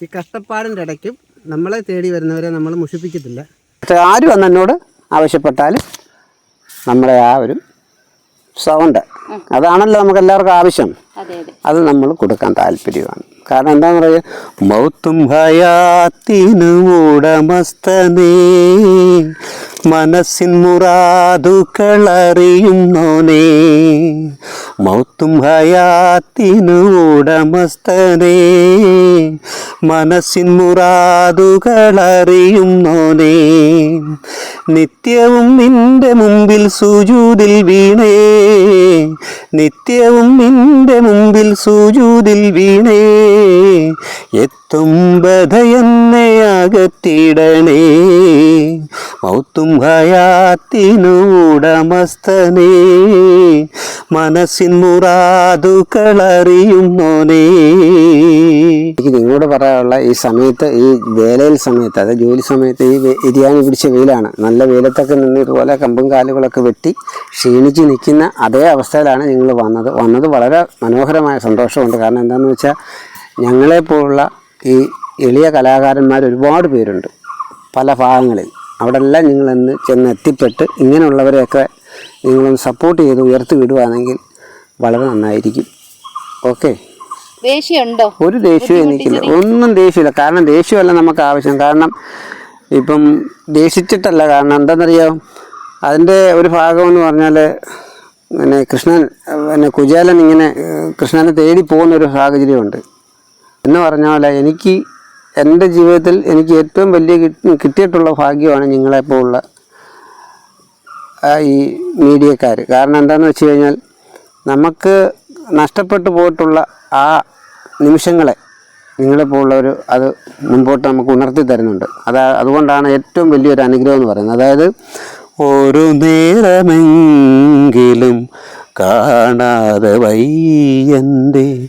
ഈ കഷ്ടപ്പാടിന്റെ ഇടയ്ക്കും നമ്മളെ തേടി വരുന്നവരെ നമ്മൾ മുഷിപ്പിക്കത്തില്ല. പക്ഷേ ആര് വന്ന് എന്നോട് ആവശ്യപ്പെട്ടാലും നമ്മുടെ ആ ഒരു സൗണ്ട് അതാണല്ലോ നമുക്ക് എല്ലാവർക്കും ആവശ്യം. അതെ അതെ. അത് നമ്മൾ കൊടുക്കാൻ താല്പര്യമാണ്. കാരണം എന്താന്ന് പറയുക മൗത്തും ഹയാത്തിനു ഉടമസ്ഥനേ. മനസ്സിൻ മുറാതുക്കളറിയുന്നോനേ മൗത്തും ഹയാത്തിനു ഉടമസ്ഥനേ. മനസ്സിൻ മുറാതുകളറിയുന്നോനേ നിത്യവും നിന്റെ മുമ്പിൽ സുജൂതിൽ വീണേ. നിത്യവും നിന്റെ മുമ്പിൽ സുജൂതിൽ വീണേ. എത്തും ബധയെന്നെ മനസ്സിൻ മുറാതു കളറിയുന്നോനേ എനിക്ക് നിങ്ങളോട് പറയാനുള്ള ഈ സമയത്ത് ഈ വേലയിൽ സമയത്ത് അതായത് ജോലി സമയത്ത് ഈ ഇരിയാനി പിടിച്ച വെയിലാണ്. നല്ല വെയിലത്തൊക്കെ നിന്ന് ഇതുപോലെ കമ്പും കാലുകളൊക്കെ വെട്ടി ക്ഷീണിച്ച് നിൽക്കുന്ന അതേ അവസ്ഥയിലാണ് നിങ്ങൾ വന്നത്. വന്നത് വളരെ മനോഹരമായ സന്തോഷമുണ്ട്. കാരണം എന്താണെന്ന് വെച്ചാൽ ഞങ്ങളെപ്പോലുള്ള ഈ എളിയ കലാകാരന്മാർ ഒരുപാട് പേരുണ്ട്. പല ഭാഗങ്ങളിൽ. അവിടെ എല്ലാം നിങ്ങളെന്ന് ചെന്ന് എത്തിപ്പെട്ട് ഇങ്ങനെയുള്ളവരെയൊക്കെ നിങ്ങളൊന്ന് സപ്പോർട്ട് ചെയ്ത് ഉയർത്തി വിടുവാണെങ്കിൽ വളരെ നന്നായിരിക്കും. ഓക്കെ ദേഷ്യമുണ്ടോ? ഒരു ദേഷ്യവും എനിക്കില്ല. ഒന്നും ദേഷ്യമില്ല. കാരണം ദേഷ്യമല്ല നമുക്ക് ആവശ്യം. കാരണം ഇപ്പം ദേഷിച്ചിട്ടല്ല. കാരണം എന്താണെന്നറിയോ? അതിന്റെ ഒരു ഭാഗം എന്ന് പറഞ്ഞാൽ പിന്നെ കൃഷ്ണൻ പിന്നെ കുചേലൻ ഇങ്ങനെ കൃഷ്ണനെ തേടി പോകുന്ന ഒരു സാഹചര്യമുണ്ട്. എന്ന് പറഞ്ഞ പോലെ എനിക്ക് എന്റെ ജീവിതത്തിൽ എനിക്ക് ഏറ്റവും വലിയ കിട്ടി- കിട്ടിയിട്ടുള്ള ഭാഗ്യമാണ് നിങ്ങളെപ്പോലുള്ള ഈ മീഡിയക്കാർ കാരണം എന്താണെന്ന് വെച്ച് കഴിഞ്ഞാൽ നമുക്ക് നഷ്ടപ്പെട്ടു പോയിട്ടുള്ള ആ നിമിഷങ്ങളെ നിങ്ങളെപ്പോലുള്ളവർ അത് മുൻപോട്ട് നമുക്ക് ഉണർത്തി തരുന്നുണ്ട്. അതാ അതുകൊണ്ടാണ് ഏറ്റവും വലിയൊരു അനുഗ്രഹം എന്ന് പറയുന്നത്. അതായത് ഒരു നേരമെങ്കിലും കാണാതെ വയ്യന്റെ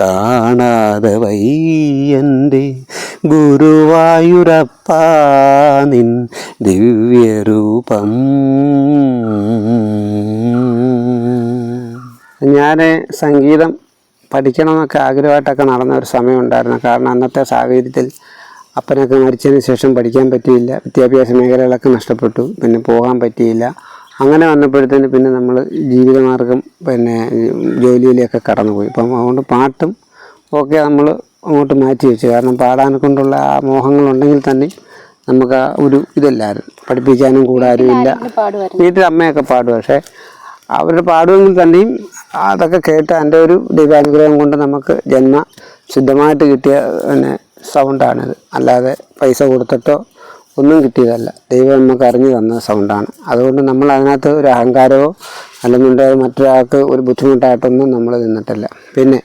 കാണാതെ വയ്യന്റെ ഗുരുവായൂരപ്പ നിൻ ദിവ്യരൂപം. ഞാൻ സംഗീതം പഠിക്കണമെന്നൊക്കെ ആഗ്രഹമായിട്ടൊക്കെ നടന്ന ഒരു സമയം ഉണ്ടായിരുന്നു കാരണം അന്നത്തെ സാഹചര്യത്തിൽ അപ്പനൊക്കെ മരിച്ചതിന് ശേഷം പഠിക്കാൻ പറ്റിയില്ല. വിദ്യാഭ്യാസ മേഖലകളൊക്കെ നഷ്ടപ്പെട്ടു. പിന്നെ പോകാൻ പറ്റിയില്ല. അങ്ങനെ വന്നപ്പോഴത്തേന് പിന്നെ നമ്മൾ ജീവിതമാർഗം പിന്നെ ജോലിയിലേക്ക് കടന്നുപോയി. അപ്പം അതുകൊണ്ട് പാട്ടും ഒക്കെ നമ്മൾ അങ്ങോട്ട് മാറ്റി വെച്ചു. കാരണം പാടാനെ കൊണ്ടുള്ള ആ മോഹങ്ങളുണ്ടെങ്കിൽ തന്നെ നമുക്ക് ആ ഒരു ഇതല്ലായിരുന്നു. പഠിപ്പിക്കാനും കൂടെ ആരുമില്ല വീട്ടിൽ അമ്മയൊക്കെ പാടും. പക്ഷേ അവരുടെ പാടുമെങ്കിൽ തന്നെയും അതൊക്കെ കേട്ട് എന്റെ ഒരു ദൈവാനുഗ്രഹം കൊണ്ട് നമുക്ക് ജന്മ ശുദ്ധമായിട്ട് കിട്ടിയ പിന്നെ സൗണ്ടാണിത് അല്ലാതെ പൈസ കൊടുത്തിട്ടോ ഒന്നും കിട്ടിയതല്ല. ദൈവം നമുക്ക് അറിഞ്ഞു തന്ന സൗണ്ടാണ്. അതുകൊണ്ട് നമ്മൾ അതിനകത്ത് ഒരു അഹങ്കാരമോ അല്ലെന്നുണ്ടെങ്കിൽ മറ്റൊരാൾക്ക് ഒരു ബുദ്ധിമുട്ടായിട്ടൊന്നും നമ്മൾ നിന്നിട്ടില്ല. പിന്നെ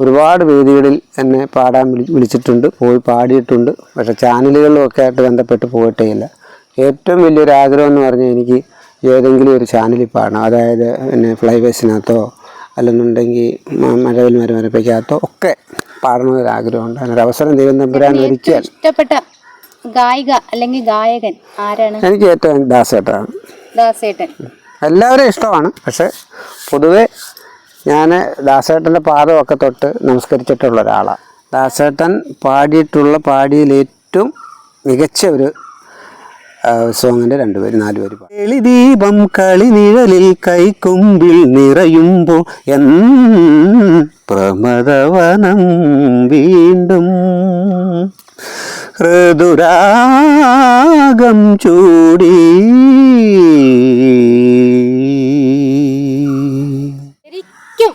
ഒരുപാട് വേദികളിൽ എന്നെ പാടാൻ വിളി വിളിച്ചിട്ടുണ്ട്. പോയി പാടിയിട്ടുണ്ട്. പക്ഷെ ചാനലുകളിലും ഒക്കെ ആയിട്ട് ബന്ധപ്പെട്ട് പോയിട്ടേ ഇല്ല. ഏറ്റവും വലിയൊരു ആഗ്രഹം എന്ന് പറഞ്ഞാൽ എനിക്ക് ഏതെങ്കിലും ഒരു ചാനലിൽ പാടണം. അതായത് പിന്നെ ഫ്ലൈവേസിനകത്തോ അല്ലെന്നുണ്ടെങ്കിൽ മഴവിൽ മരമരപ്പയ്ക്കകത്തോ ഒക്കെ പാടണമെന്നൊരു ആഗ്രഹമുണ്ട് അതിനൊരവസരം ദൈവം തമ്പുരാൻ ഒരിക്കൽ ഇഷ്ടപ്പെട്ട ഗായിക അല്ലെങ്കിൽ ഗായകൻ ആരാണ്? എനിക്ക് ഏറ്റവും ദാസേട്ടാണ് ദാസേട്ടൻ. എല്ലാവരും ഇഷ്ടമാണ്. പക്ഷെ പൊതുവെ ഞാൻ ദാസേട്ടന്റെ പാദമൊക്കെ തൊട്ട് നമസ്കരിച്ചിട്ടുള്ള ഒരാളാണ്. ദാസേട്ടൻ പാടിയിട്ടുള്ള പാടിയിൽ ഏറ്റവും മികച്ച ഒരു സോങ്ങിന്റെ രണ്ടുപേര് നാലുപേര് എളിദീപം കളിനിഴലിൽ കൈക്കൊമ്പിൽ നിറയുമ്പോൾ എൻ പ്രമദവനം വീണ്ടും ഋതുരാഗം ചൂടി. ശരിക്കും.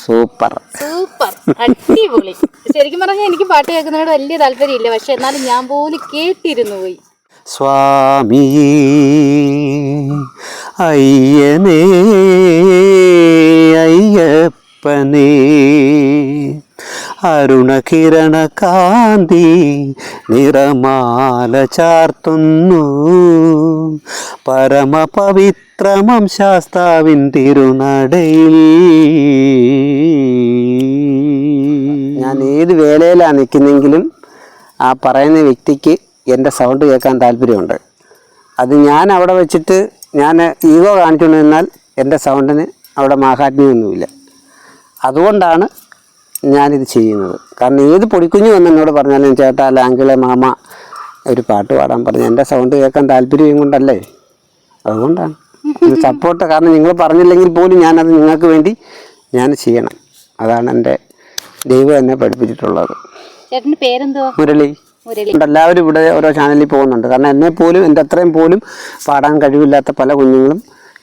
സൂപ്പർ. സൂപ്പർ. അടിപൊളി. ശരിക്കും പറഞ്ഞാൽ എനിക്ക് പാട്ട് കേൾക്കുന്നതിനോട് വലിയ താല്പര്യമില്ല. പക്ഷെ എന്നാലും ഞാൻ പോലും കേട്ടിരുന്നു പോയി. സ്വാമി അയ്യനേ അയ്യപ്പനേ. അരുണകിരണ കാന്തി നിറമാല ചാർത്തുന്നു. പരമപവിത്രമം ശാസ്താവിൻ തിരുനടയിൽ. ഞാൻ ഏത് വേലയിലാണ് നിൽക്കുന്നെങ്കിലും ആ പറയുന്ന വ്യക്തിക്ക് എന്റെ സൗണ്ട് കേൾക്കാൻ താല്പര്യമുണ്ട്. അത് ഞാൻ അവിടെ വെച്ചിട്ട് ഞാൻ ഈഗോ കാണിച്ചുകൊണ്ട് എന്റെ സൗണ്ടിന് അവിടെ മാഹാത്മ്യമൊന്നുമില്ല. അതുകൊണ്ടാണ് ഞാനിത് ചെയ്യുന്നത്. കാരണം ഏത് പൊടിക്കുഞ്ഞു വന്ന് എന്നോട് പറഞ്ഞാലും ചേട്ടാ ലാങ്കിളെ മാമ ഒരു പാട്ട് പാടാൻ പറഞ്ഞു എന്റെ സൗണ്ട് കേൾക്കാൻ താല്പര്യം കൊണ്ടല്ലേ? അതുകൊണ്ടാണ്. സപ്പോർട്ട് കാരണം നിങ്ങൾ പറഞ്ഞില്ലെങ്കിൽ പോലും ഞാനത് നിങ്ങൾക്ക് വേണ്ടി ഞാൻ ചെയ്യണം. അതാണ് എന്റെ ദൈവം എന്നെ പഠിപ്പിച്ചിട്ടുള്ളത്. മുരളി. എല്ലാവരും ഇവിടെ ഓരോ ചാനലിൽ പോകുന്നുണ്ട്. കാരണം എന്നെ പോലും എന്റെ അത്രയും പോലും പാടാൻ കഴിവില്ലാത്ത പല കുഞ്ഞുങ്ങളും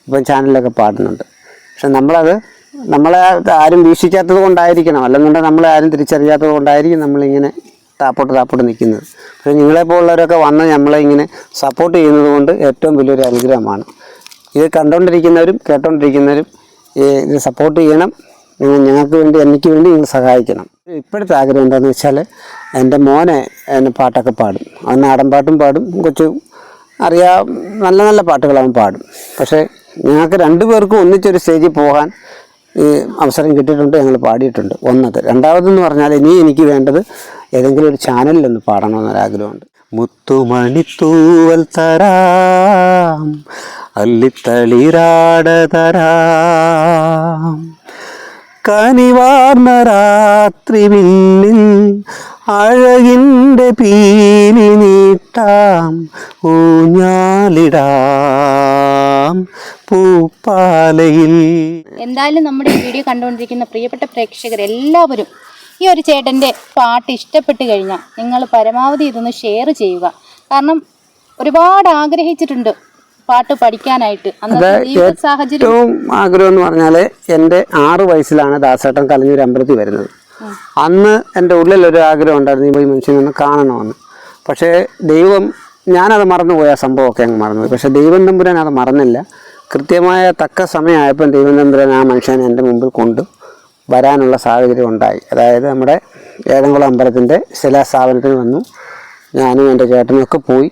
ഇപ്പം ചാനലിലൊക്കെ പാടുന്നുണ്ട്. പക്ഷെ നമ്മളത് നമ്മളെ ആരും വീക്ഷിക്കാത്തത് കൊണ്ടായിരിക്കണം. അല്ലെന്നുണ്ടെങ്കിൽ നമ്മളെ ആരും തിരിച്ചറിയാത്തത് കൊണ്ടായിരിക്കും നമ്മളിങ്ങനെ താപ്പോട്ട് താപ്പോട്ട് നിൽക്കുന്നത്. പക്ഷേ നിങ്ങളെപ്പോലുള്ളവരൊക്കെ വന്ന് നമ്മളെ ഇങ്ങനെ സപ്പോർട്ട് ചെയ്യുന്നത് കൊണ്ട് ഏറ്റവും വലിയൊരു അനുഗ്രഹമാണ്. ഇത് കണ്ടുകൊണ്ടിരിക്കുന്നവരും കേട്ടോണ്ടിരിക്കുന്നവരും ഇത് സപ്പോർട്ട് ചെയ്യണം. നിങ്ങൾ ഞങ്ങൾക്ക് വേണ്ടി എനിക്ക് വേണ്ടി നിങ്ങൾ സഹായിക്കണം. ഇപ്പോഴത്തെ ആഗ്രഹം എന്താണെന്ന് വെച്ചാൽ എന്റെ മോനെ എന്നെ പാട്ടൊക്കെ പാടും. അവൻ നാടൻ പാട്ടും പാടും. കൊച്ചു അറിയാം നല്ല നല്ല പാട്ടുകൾ അവൻ പാടും. പക്ഷേ ഞങ്ങൾക്ക് രണ്ടുപേർക്കും ഒന്നിച്ചൊരു സ്റ്റേജിൽ പോകാൻ ഈ അവസരം കിട്ടിയിട്ടുണ്ട് ഞങ്ങൾ പാടിയിട്ടുണ്ട്. ഒന്നത്. രണ്ടാമതെന്ന് പറഞ്ഞാൽ ഇനി എനിക്ക് വേണ്ടത് ഏതെങ്കിലും ഒരു ചാനലിൽ ഒന്ന് പാടണമെന്നൊരാഗ്രഹമുണ്ട്. മുത്തുമണിത്തൂവൽ തരാം അല്ലിത്തളിരാട തരാം. കനിവാർന്ന രാത്രി വിണ്ണിൽ അഴകിന്റെ പീലി നീട്ടാം ഊഞ്ഞാലിടാം. പൂപ്പാലയിൽ. എന്തായാലും നമ്മുടെ ഈ വീഡിയോ കണ്ടുകൊണ്ടിരിക്കുന്ന പ്രിയപ്പെട്ട പ്രേക്ഷകർ എല്ലാവരും ഈ ഒരു ചേട്ടന്റെ പാട്ട് ഇഷ്ടപ്പെട്ട് കഴിഞ്ഞാൽ നിങ്ങൾ പരമാവധി ഇതൊന്ന് ഷെയർ ചെയ്യുക. കാരണം ഒരുപാട് ആഗ്രഹിച്ചിട്ടുണ്ട് പാട്ട് പഠിക്കാനായിട്ട്. ഏറ്റവും ആഗ്രഹം എന്ന് പറഞ്ഞാൽ എന്റെ ആറ് വയസ്സിലാണ് ദാസേട്ടൻ കലഞ്ഞൂർ അമ്പലത്തിൽ വരുന്നത്. അന്ന് എന്റെ ഉള്ളിൽ ഒരു ആഗ്രഹം ഉണ്ടായിരുന്നു ഈ മനുഷ്യനെ ഒന്ന് കാണണമെന്ന്. പക്ഷേ ദൈവം ഞാനത് മറന്നുപോയി ആ സംഭവമൊക്കെ അങ്ങ് മറന്നുപോയി. പക്ഷേ ദൈവം തമ്പുരാൻ അത് മറന്നില്ല. കൃത്യമായ തക്ക സമയമായപ്പം ദൈവം തമ്പുരാൻ ആ മനുഷ്യനെ എന്റെ മുമ്പിൽ കൊണ്ട് വരാനുള്ള സാഹചര്യം ഉണ്ടായി. അതായത് നമ്മുടെ ഏഴംകുളം അമ്പലത്തിന്റെ ശിലാസ്ഥാപനത്തിന് വന്നു. ഞാനും എന്റെ ചേട്ടനും ഒക്കെ പോയി.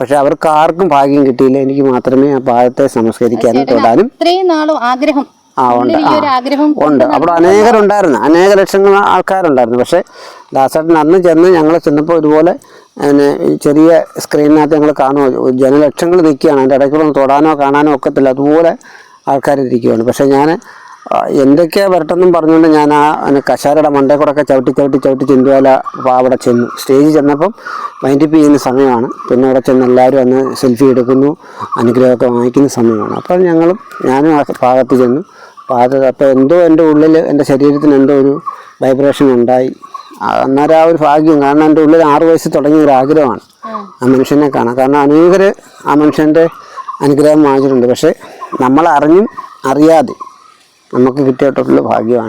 പക്ഷെ അവർക്ക് ആർക്കും ഭാഗ്യം കിട്ടിയില്ല. എനിക്ക് മാത്രമേ ആ പാദത്തെ സംസ്കരിക്കാനും തൊടാനും ഇത്രയും നാളും ആഗ്രഹം ആ ഉണ്ട് ഉണ്ട്. അവിടെ അനേകരുണ്ടായിരുന്നു. അനേക ലക്ഷങ്ങൾ ആൾക്കാരുണ്ടായിരുന്നു. പക്ഷേ ദാസേട്ടൻ അന്ന് ചെന്ന് ഞങ്ങൾ ചെന്നപ്പോൾ ഇതുപോലെ ഈ ചെറിയ സ്ക്രീനിനകത്ത് ഞങ്ങൾ കാണുമോ? ജനലക്ഷങ്ങൾ നിൽക്കുകയാണ്. അതിന്റെ ഇടയ്ക്കുള്ള തൊടാനോ കാണാനോ ഒക്കത്തില്ല. അതുപോലെ ആൾക്കാർ ഇരിക്കുകയാണ്. പക്ഷേ ഞാൻ എന്തൊക്കെയാണ് വരട്ടെന്നും പറഞ്ഞുകൊണ്ട് ഞാൻ ആ കശാരയുടെ മണ്ടേ ഒക്കെ ചവിട്ടി ചവിട്ടി ചവിട്ടി ചിന്തുവല അവിടെ ചെന്നു. സ്റ്റേജിൽ ചെന്നപ്പം വൈൻഡിപ്പ് ചെയ്യുന്ന സമയമാണ്. പിന്നെ അവിടെ ചെന്ന് എല്ലാവരും അന്ന് സെൽഫി എടുക്കുന്നു. അനുഗ്രഹമൊക്കെ വാങ്ങിക്കുന്ന സമയമാണ്. അപ്പോൾ ഞങ്ങളും ഞാനും ആ ഭാഗത്ത് ചെന്നു. ഭാഗത്ത് അപ്പോൾ എന്തോ എന്റെ ഉള്ളിൽ എന്റെ ശരീരത്തിന് എന്തോ ഒരു വൈബ്രേഷൻ ഉണ്ടായി. അന്നേരം ആ ഒരു ഭാഗ്യം. കാരണം എന്റെ ഉള്ളിൽ ആറു വയസ്സ് തുടങ്ങിയ ഒരു ആഗ്രഹമാണ് ആ. മനുഷ്യനെ കാണാൻ. കാരണം അനേകർ ആ മനുഷ്യന്റെ അനുഗ്രഹം വാങ്ങിച്ചിട്ടുണ്ട്. പക്ഷേ നമ്മൾ അറിഞ്ഞും അറിയാതെ നമുക്ക് കിട്ടിയിട്ടുള്ള ഭാഗ്യമാണ്.